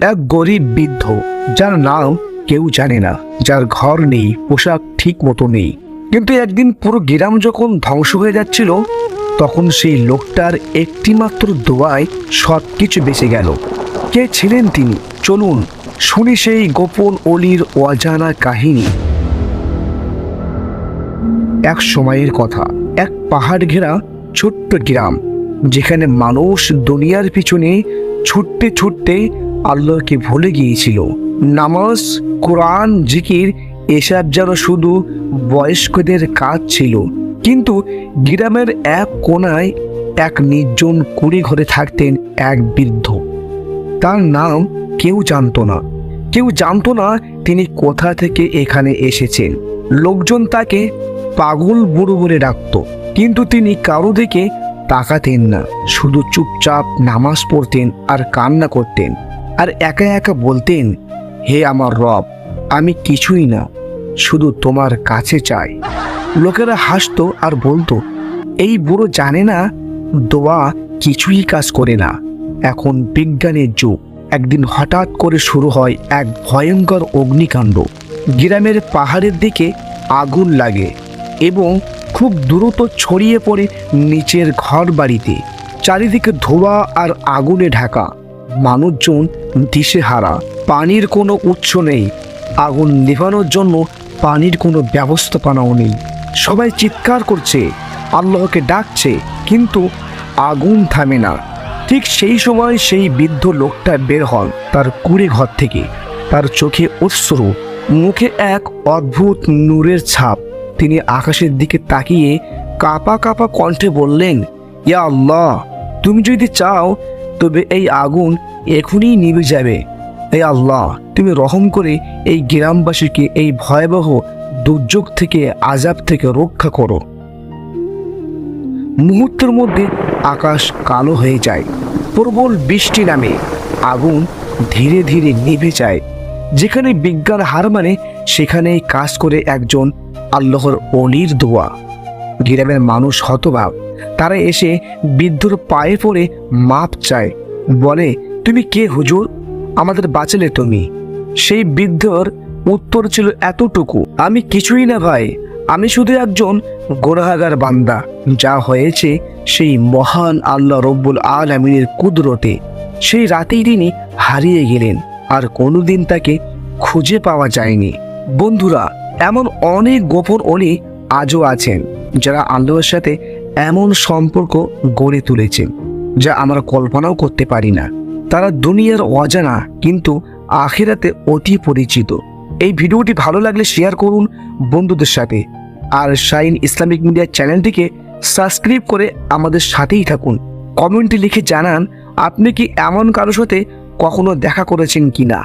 এক গরিব বৃদ্ধ, যার নাম কেউ জানে না, যার ঘর নেই, পোশাক ঠিক মতো নেই। কিন্তু একদিন পুরো গ্রাম যখন ধ্বংস হয়ে যাচ্ছিল, তখন সেই লোকটার একটিমাত্র দোয়ায় সব কিছু বেঁচে গেল। কে ছিলেন তিনি? চলুন শুনি সেই গোপন অলির অজানা কাহিনী। এক সময়ের কথা, এক পাহাড় ঘেরা ছোট্ট গ্রাম, যেখানে মানুষ দুনিয়ার পিছনে ছুটতে ছুটতে আল্লাহকে ভুলে গিয়েছিল। নামাজ, কোরআন, জিকির, এসব যেন শুধু বয়স্কদের কাজ ছিল। কিন্তু গ্রামের এক কোনায় এক নির্জন কুড়ি ঘরে থাকতেন এক বৃদ্ধ। তার নাম কেউ জানতো না। কেউ জানতো না তিনি কোথা থেকে এখানে এসেছেন। লোকজন তাকে পাগল বুড়ো বলে ডাকত। কিন্তু তিনি কারও দিকে তাকাতেন না। শুধু চুপচাপ নামাজ পড়তেন আর কান্না করতেন। আর একা একা বলতেন, হে আমার রব, আমি কিছুই না, শুধু তোমার কাছে চাই। লোকেরা হাসতো আর বলতো, এই বুড়ো জানে না, দোয়া কিছুই কাজ করে না। এখন বিজ্ঞানের যুগ, একদিন হঠাৎ করে শুরু হয় এক ভয়ঙ্কর অগ্নিকাণ্ড। গ্রামের পাহাড়ের দিকে আগুন লাগে এবং খুব দ্রুত ছড়িয়ে পড়ে নিচের ঘর বাড়িতে চারিদিকে ধোঁয়া আর আগুনে ঢাকা। মানুষজন দিশেহারা। পানির কোনো উৎস নেই। আগুন নেভানোর জন্য পানির কোনো ব্যবস্থাপনাও নেই। সবাই চিৎকার করছে, আল্লাহকে ডাকছে, কিন্তু আগুন থামে না। ঠিক সেই সময় সেই বৃদ্ধ লোকটা বের হন তার কুড়ে ঘর থেকে। তার চোখে অশ্রু, মুখে এক অদ্ভুত নূরের ছাপ। তিনি আকাশের দিকে তাকিয়ে কাপা কাপা কণ্ঠে বললেন, ইয়া আল্লাহ, তুমি যদি চাও তবে এই আগুন এখনই নিভে যাবে। এই আল্লাহ, তুমি রহম করে এই গ্রামবাসীকে এই ভয়াবহ দুর্যোগ থেকে, আজাব থেকে রক্ষা করো। মুহূর্তের মধ্যে আকাশ কালো হয়ে যায়, প্রবল বৃষ্টি নামে। আগুন ধীরে ধীরে নিভে যায়, যেখানে বিজ্ঞান হার মানে সেখানেই কাজ করে একজন আল্লাহর অলির দোয়া। গ্রামের মানুষ হতভাব। তারা এসে বৃদ্ধর পায়ে পড়ে মাপ চায়। বলে, তুমি কে হুজুর? আমাদের বাঁচালে তুমি। সেই বৃদ্ধর উত্তর ছিল এতটুকু, আমি কিছুই না ভাই। আমি শুধু একজন গোরাহাগার বান্দা। যা হয়েছে সেই মহান আল্লাহ রব্বুল আলমিনের কুদরতে। সেই রাতেই তিনি হারিয়ে গেলেন আর কোনোদিন তাকে খুঁজে পাওয়া যায়নি। বন্ধুরা, এমন অনেক গোপন অলি আজও আছেন। যারা আল্লাহর সাথে এমন সম্পর্ক গড়ে তুলেছে, যা আমরা কল্পনাও করতে পারি না। তারা দুনিয়ার অজানা কিন্তু আখেরাতে অতি পরিচিত। এই ভিডিওটি ভালো লাগলে শেয়ার করুন বন্ধুদের সাথে। আর শাইন ইসলামিক মিডিয়া চ্যানেলটিকে সাবস্ক্রাইব করে আমাদের সাথেই থাকুন। কমেন্টে লিখে জানান, আপনি কি এমন কারোর সাথে কখনো দেখা করেছেন কিনা?